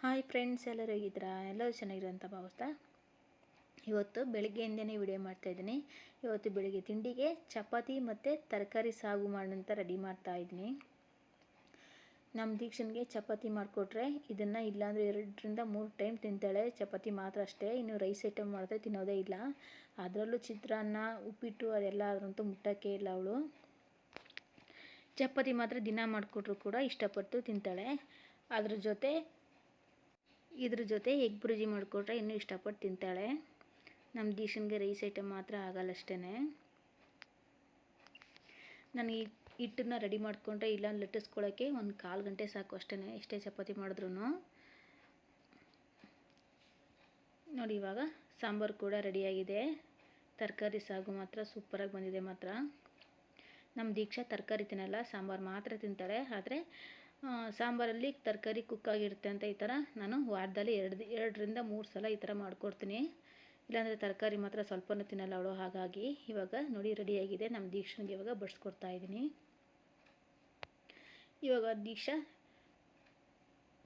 Hi friends ಎಲ್ಲರೂ ಹೇಗಿದ್ದೀರಾ? ಎಲ್ಲರೂ ಚೆನ್ನಾಗಿರೋಂಥ ಭಾವಿಸ್ತಾ? ಇವತ್ತು ಬೆಳಗ್ಗೆಯಿಂದನೇ ವಿಡಿಯೋ ಮಾಡ್ತಾಯಿದ್ದೀನಿ ಇವತ್ತು ಬೆಳಗ್ಗೆ ತಿಂಡಿಗೆ ಚಪಾತಿ ಮತ್ತು ತರಕಾರಿ ಸಾಗು ಮಾಡೋಂಥ ರೆಡಿ ಮಾಡ್ತಾಯಿದ್ದೀನಿ ನಮ್ಮ ದೀಕ್ಷನ್ಗೆ ಚಪಾತಿ ಮಾಡಿಕೊಟ್ರೆ ಇದನ್ನು ಇಲ್ಲಾಂದರೆ ಎರಡರಿಂದ ಮೂರು ಟೈಮ್ ತಿಂತಾಳೆ. ಚಪಾತಿ ಮಾತ್ರ ಅಷ್ಟೇ. ಇನ್ನು ರೈಸ್ ಐಟಮ್ ಮಾಡಿದ್ರೆ ತಿನ್ನೋದೇ ಇಲ್ಲ. ಅದರಲ್ಲೂ ಚಿತ್ರಾನ್ನ, ಉಪ್ಪಿಟ್ಟು ಅದೆಲ್ಲ ಅದರಂತೂ ಮುಟ್ಟೋಕ್ಕೆ ಇಲ್ಲ ಅವಳು. ಚಪಾತಿ ಮಾತ್ರ ದಿನ ಮಾಡಿಕೊಟ್ರು ಕೂಡ ಇಷ್ಟಪಟ್ಟು ತಿಂತಾಳೆ. ಅದ್ರ ಜೊತೆ ಇದ್ರ ಜೊತೆ ಎಗ್ ಬುರ್ಜಿ ಮಾಡಿಕೊಟ್ರೆ ಇನ್ನೂ ಇಷ್ಟಪಟ್ಟು ತಿಂತಾಳೆ. ನಮ್ಮ ದೀಶನ್ಗೆ ರೈಸ್ ಐಟಮ್ ಮಾತ್ರ ಆಗಲ್ಲ ಅಷ್ಟೇ ನನಗೆ ಹಿಟ್ಟನ್ನ ರೆಡಿ ಮಾಡಿಕೊಂಡ್ರೆ ಇಲ್ಲ ಲಟ್ಟಿಸ್ಕೊಳ್ಳೋಕ್ಕೆ ಒಂದು ಕಾಲು ಗಂಟೆ ಸಾಕು ಅಷ್ಟೇ ಎಷ್ಟೇ ಚಪಾತಿ ಮಾಡಿದ್ರು ನೋಡಿ ಇವಾಗ ಸಾಂಬಾರು ಕೂಡ ರೆಡಿಯಾಗಿದೆ ತರಕಾರಿ ಸಾಗು ಮಾತ್ರ ಸೂಪರಾಗಿ ಬಂದಿದೆ ಮಾತ್ರ. ನಮ್ಮ ದೀಕ್ಷಾ ತರಕಾರಿ ತಿನ್ನಲ್ಲ, ಸಾಂಬಾರು ಮಾತ್ರ ತಿಂತಾಳೆ. ಆದರೆ ಸಾಂಬಾರಲ್ಲಿ ತರಕಾರಿ ಕುಕ್ ಆಗಿರುತ್ತೆ ಅಂತ ಈ ಥರ ನಾನು ವಾರದಲ್ಲಿ ಎರಡು ಎರಡರಿಂದ ಮೂರು ಸಲ ಈ ಥರ ಮಾಡಿಕೊಡ್ತೀನಿ. ಇಲ್ಲಾಂದರೆ ತರಕಾರಿ ಮಾತ್ರ ಸ್ವಲ್ಪನೂ ತಿನ್ನಲ್ಲ ಅವಳು, ಹಾಗಾಗಿ ಇವಾಗ ನೋಡಿ ರೆಡಿಯಾಗಿದೆ ನಮ್ಮ ದೀಕ್ಷನಿಗೆ ಇವಾಗ ಬಡಿಸ್ಕೊಡ್ತಾ ಇದ್ದೀನಿ. ಇವಾಗ ದೀಕ್ಷಾ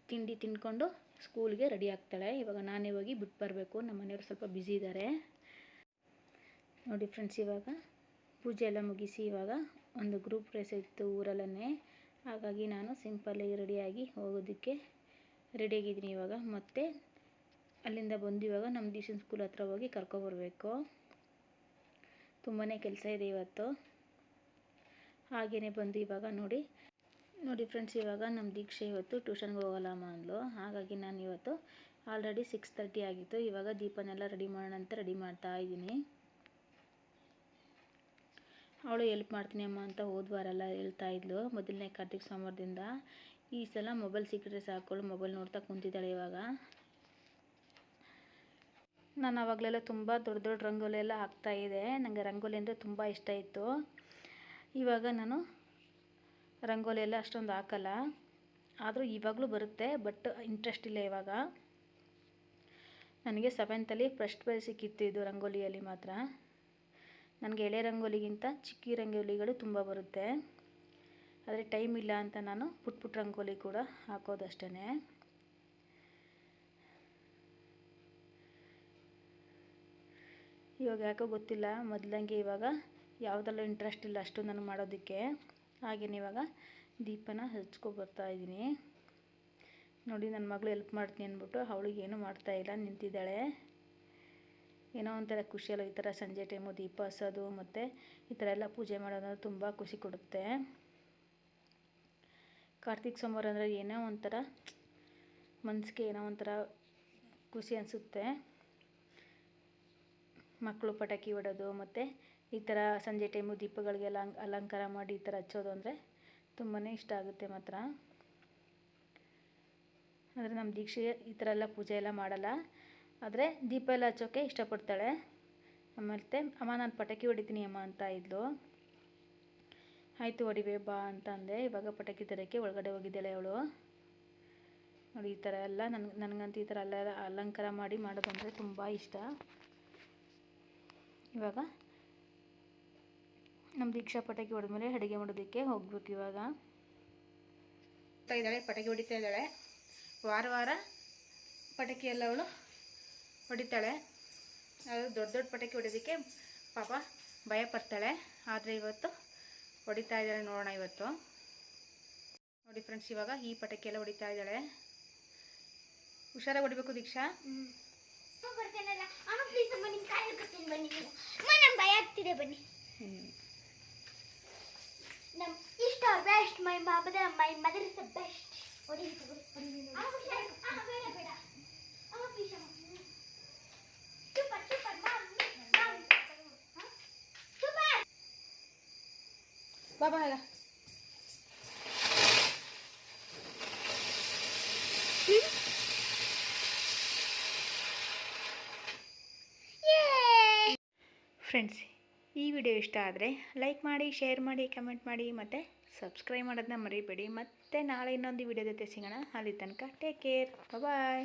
ತಿಂಡಿ ತಿಂದ್ಕೊಂಡು ಸ್ಕೂಲ್ಗೆ ರೆಡಿ ಆಗ್ತಾಳೆ. ಇವಾಗ ನಾನೇ ಹೋಗಿ ಬಿಟ್ಟು ಬರಬೇಕು. ನಮ್ಮ ಮನೆಯವರು ಸ್ವಲ್ಪ ಬ್ಯುಸಿ ಇದ್ದಾರೆ ನೋಡಿ ಫ್ರೆಂಡ್ಸ್ ಇವಾಗ ಪೂಜೆ ಎಲ್ಲ ಮುಗಿಸಿ ಇವಾಗ ಒಂದು ಗ್ರೂಪ್ ರೇಸ್ ಇತ್ತು ಊರಲ್ಲೇ ಹಾಗಾಗಿ ನಾನು ಸಿಂಪಲ್ಲಾಗಿ ರೆಡಿಯಾಗಿ ಹೋಗೋದಕ್ಕೆ ರೆಡಿಯಾಗಿದ್ದೀನಿ ಇವಾಗ. ಮತ್ತು ಅಲ್ಲಿಂದ ಬಂದು ಇವಾಗ ನಮ್ಮ ದೀಶನ್ ಸ್ಕೂಲ್ ಹತ್ರ ಹೋಗಿ ಕರ್ಕೊಬರ್ಬೇಕು. ತುಂಬಾ ಕೆಲಸ ಇದೆ ಇವತ್ತು. ಹಾಗೆಯೇ ಬಂದು ಇವಾಗ ನೋಡಿ ನೋಡಿ ಫ್ರೆಂಡ್ಸ್, ಇವಾಗ ನಮ್ಮ ದೀಕ್ಷೆ ಇವತ್ತು ಟ್ಯೂಷನ್ಗೆ ಹೋಗಲ್ಲಮ್ಮ ಅಂದ್ಲು. ಹಾಗಾಗಿ ನಾನು ಇವತ್ತು ಆಲ್ರೆಡಿ ಸಿಕ್ಸ್ ತರ್ಟಿ ಆಗಿತ್ತು. ಇವಾಗ ದೀಪನೆಲ್ಲ ರೆಡಿ ಮಾಡೋಣ ಅಂತ ರೆಡಿ ಮಾಡ್ತಾ ಇದ್ದೀನಿ. ಅವಳು ಎಲ್ಪ್ ಮಾಡ್ತೀನಿ ಅಮ್ಮ ಅಂತ ಹೋದ್ವಾರೆಲ್ಲ ಹೇಳ್ತಾ ಇದ್ಲು. ಮೊದಲನೇ ಕಾರ್ತಿಕ್ ಸೋಮವಾರದಿಂದ ಈ ಸಲ ಮೊಬೈಲ್ ಸಿಕ್ಕರೆ ಸಾಕೊಳ್ಳು ಮೊಬೈಲ್ ನೋಡ್ತಾ ಕುಂತಿದ್ದಾಳೆ ಇವಾಗ. ನಾನು ಆವಾಗಲೆಲ್ಲ ತುಂಬ ದೊಡ್ಡ ದೊಡ್ಡ ರಂಗೋಲಿ ಎಲ್ಲ ಹಾಕ್ತಾಯಿದ್ದೆ ನನಗೆ ರಂಗೋಲಿ ಅಂದರೆ ತುಂಬ ಇಷ್ಟ ಇತ್ತು. ಇವಾಗ ನಾನು ರಂಗೋಲಿ ಎಲ್ಲ ಅಷ್ಟೊಂದು ಹಾಕಲ್ಲ. ಆದರೂ ಇವಾಗಲೂ ಬರುತ್ತೆ, ಬಟ್ ಇಂಟ್ರೆಸ್ಟ್ ಇಲ್ಲ ಇವಾಗ. ನನಗೆ ಸೆವೆಂತಲ್ಲಿ ಫಸ್ಟ್ ಪ್ರೈಸ್ ಸಿಕ್ಕಿತ್ತು ಇದು ರಂಗೋಲಿಯಲ್ಲಿ ಮಾತ್ರ. ನನಗೆ ಎಳೆ ರಂಗೋಲಿಗಿಂತ ಚಿಕ್ಕಿ ರಂಗೋಲಿಗಳು ತುಂಬ ಬರುತ್ತೆ. ಆದರೆ ಟೈಮ್ ಇಲ್ಲ ಅಂತ ನಾನು ಪುಟ್ ಪುಟ್ ರಂಗೋಲಿ ಕೂಡ ಹಾಕೋದಷ್ಟೇ ಇವಾಗ ಯಾಕೋ ಗೊತ್ತಿಲ್ಲ, ಮೊದಲಂಗೆ ಇವಾಗ ಯಾವುದೆಲ್ಲ ಇಂಟ್ರೆಸ್ಟ್ ಇಲ್ಲ ಅಷ್ಟು ನಾನು ಮಾಡೋದಕ್ಕೆ. ಹಾಗೇನೆ ಇವಾಗ ದೀಪನ ಹಚ್ಕೊಬರ್ತಾ ಇದ್ದೀನಿ. ನೋಡಿ ನನ್ನ ಮಗಳು ಹೆಲ್ಪ್ ಮಾಡ್ತೀನಿ ಅಂದ್ಬಿಟ್ಟು ಅವಳಿಗೆ ಮಾಡ್ತಾ ಮಾಡ್ತಾಯಿಲ್ಲ ನಿಂತಿದ್ದಾಳೆ. ಏನೋ ಒಂಥರ ಖುಷಿಯಲ್ಲ ಈ ಥರ ಸಂಜೆ ಟೈಮು ದೀಪ ಹಚ್ಚೋದು ಮತ್ತು ಈ ಥರ ಎಲ್ಲ ಪೂಜೆ ಮಾಡೋದು ತುಂಬ ಖುಷಿ ಕೊಡುತ್ತೆ. ಕಾರ್ತಿಕ್ ಸೋಮವಾರ ಅಂದರೆ ಏನೋ ಒಂಥರ ಮನಸ್ಸಿಗೆ ಏನೋ ಒಂಥರ ಖುಷಿ ಅನಿಸುತ್ತೆ. ಮಕ್ಕಳು ಪಟಾಕಿ ಹೊಡೋದು ಮತ್ತು ಈ ಥರ ಸಂಜೆ ಟೈಮು ದೀಪಗಳಿಗೆ ಅಲಂಕಾರ ಮಾಡಿ ಈ ಥರ ಹಚ್ಚೋದು ಅಂದರೆ ತುಂಬಾ ಇಷ್ಟ ಆಗುತ್ತೆ ಮಾತ್ರ. ಆದರೆ ನಮ್ಮ ದೀಕ್ಷೆ ಈ ಥರ ಎಲ್ಲ ಪೂಜೆ ಎಲ್ಲ ಮಾಡಲ್ಲ. ಆದರೆ ದೀಪ ಎಲ್ಲ ಹಚ್ಚೋಕ್ಕೆ ಇಷ್ಟಪಡ್ತಾಳೆ. ಮತ್ತು ಅಮ್ಮ, ನಾನು ಪಟಾಕಿ ಹೊಡಿತೀನಿ ಅಮ್ಮ, ಅಂತ ಇದ್ಲು. ಆಯಿತು, ಹೊಡಿಬೇ, ಬಾ, ಅಂತ ಅಂದೆ. ಇವಾಗ ಪಟಾಕಿ ತರೋಕ್ಕೆ ಒಳಗಡೆ ಹೋಗಿದ್ದಾಳೆ ಅವಳು. ನೋಡಿ, ಈ ಥರ ಎಲ್ಲ ನನಗೆ ನನಗಂತೂ ಈ ಥರ ಅಲ್ಲ ಅಲಂಕಾರ ಮಾಡಿ ಮಾಡೋದು ಅಂದರೆ ತುಂಬ ಇಷ್ಟ. ಇವಾಗ ನಮ್ಮ ದೀಕ್ಷಾ ಪಟಾಕಿ ಹೊಡೆದ್ಮೇಲೆ ಅಡುಗೆ ಮಾಡೋದಕ್ಕೆ ಹೋಗ್ಬೇಕು ಇವಾಗ. ಇದ್ದಾಳೆ, ಪಟಾಕಿ ಹೊಡಿತಾ ಇದ್ದಾಳೆ. ವಾರ ವಾರ ಪಟಾಕಿ ಎಲ್ಲ ಅವಳು ಹೊಡಿತಾಳೆ. ಅದು ದೊಡ್ಡ ದೊಡ್ಡ ಪಟಾಕಿ ಹೊಡಿಯೋದಕ್ಕೆ ಪಾಪ ಭಯ ಪಡ್ತಾಳೆ. ಆದರೆ ಇವತ್ತು ಹೊಡಿತಾ ಇದ್ದಾಳೆ ನೋಡೋಣ ಇವತ್ತು. ನೋಡಿ ಫ್ರೆಂಡ್ಸ್ ಇವಾಗ ಈ ಪಟಾಕಿ ಎಲ್ಲ ಹೊಡಿತಾ ಇದ್ದಾಳೆ. ಹುಷಾರಾಗಿ ಹೊಡಿಬೇಕು ದೀಕ್ಷಾ. ಭಯ ಆಗ್ತಿದೆ ಬನ್ನಿ. ನಮ್ ಇಷ್ಟ ಬೆಸ್ಟ್ ಮೈ ಬಾಬದ ಮೈ ಮದರ್ ಬಾಬಾ ಹೇಳ ಫ್ರೆಂಡ್ಸ್ ಈ ವಿಡಿಯೋ ಇಷ್ಟ ಆದರೆ ಲೈಕ್ ಮಾಡಿ ಶೇರ್ ಮಾಡಿ ಕಮೆಂಟ್ ಮಾಡಿ ಮತ್ತು ಸಬ್ಸ್ಕ್ರೈಬ್ ಮಾಡೋದನ್ನ ಮರಿಬೇಡಿ. ಮತ್ತೆ ನಾಳೆ ಇನ್ನೊಂದು ವಿಡಿಯೋ ಜೊತೆ ಸಿಗೋಣ. ಅಲ್ಲಿ ತನಕ ಟೇಕ್ ಕೇರ್ ಬಾಯ್